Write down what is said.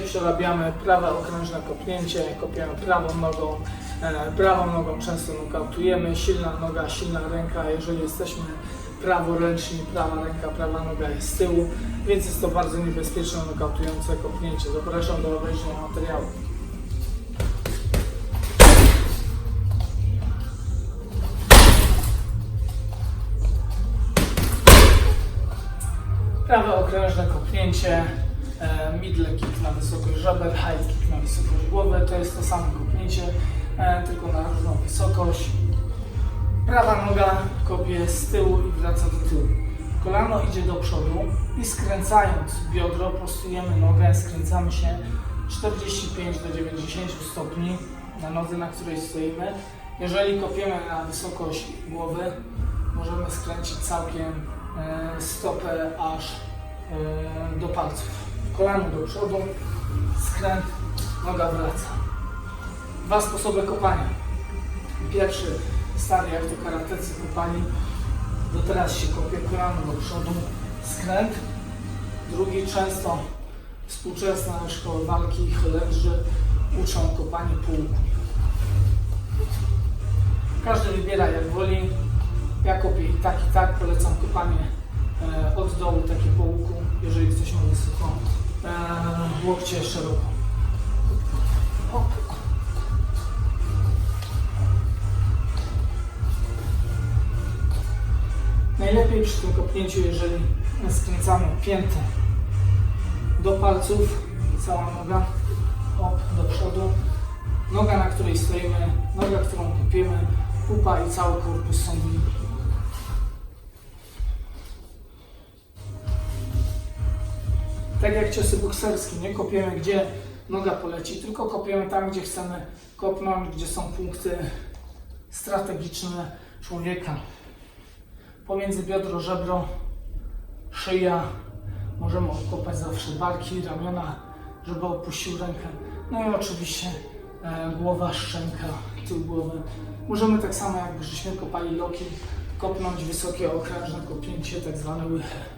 kopiemy prawe okrężne kopnięcie, kopiemy prawą nogą, e, prawą nogą często nokautujemy, silna noga, silna ręka, jeżeli jesteśmy praworęczni, prawa ręka, prawa noga jest z tyłu, więc jest to bardzo niebezpieczne nokautujące kopnięcie. Zapraszam do obejrzenia materiału. Prawe okrężne kopnięcie, middle kick na wysokość żeber, high kick na wysokość głowy. To jest to samo kopnięcie, e, tylko na różną wysokość. Prawa noga kopie z tyłu i wraca do tyłu. Kolano idzie do przodu i skręcając biodro prostujemy nogę, skręcamy się 45 do 90 stopni na nodze, na której stoimy. Jeżeli kopiemy na wysokość głowy, możemy skręcić całkiem e, stopę aż e, do palców. Kolano do przodu, skręt, noga wraca. Dwa sposoby kopania. Pierwszy, stary jak to karatecy kopali, do teraz się kopie kolano do przodu, skręt. Drugi, często współczesne szkoły walki, Holendrzy uczą kopanie po łuku. Każdy wybiera jak woli. Ja kopię i tak i tak. Polecam kopanie e, od dołu, takie po łuku, jeżeli ktoś ma wysoko. E, łokcie szeroko. Najlepiej przy tym kopnięciu, jeżeli skręcamy piętę do palców, cała noga, hop, do przodu. Noga, na której stoimy, noga, którą kopiemy, pupa i cały korpus są Tak jak ciosy bokserskie, nie kopiemy gdzie noga poleci, tylko kopiemy tam, gdzie chcemy kopnąć, gdzie są punkty strategiczne człowieka. Pomiędzy biodro, żebro, szyja, możemy okopać zawsze barki, ramiona, żeby opuścił rękę. No i oczywiście e, głowa, szczęka, tył głowy. Możemy tak samo jakby żeśmy kopali loki, kopnąć wysokie okrężne kopnięcie, tak zwane łychę.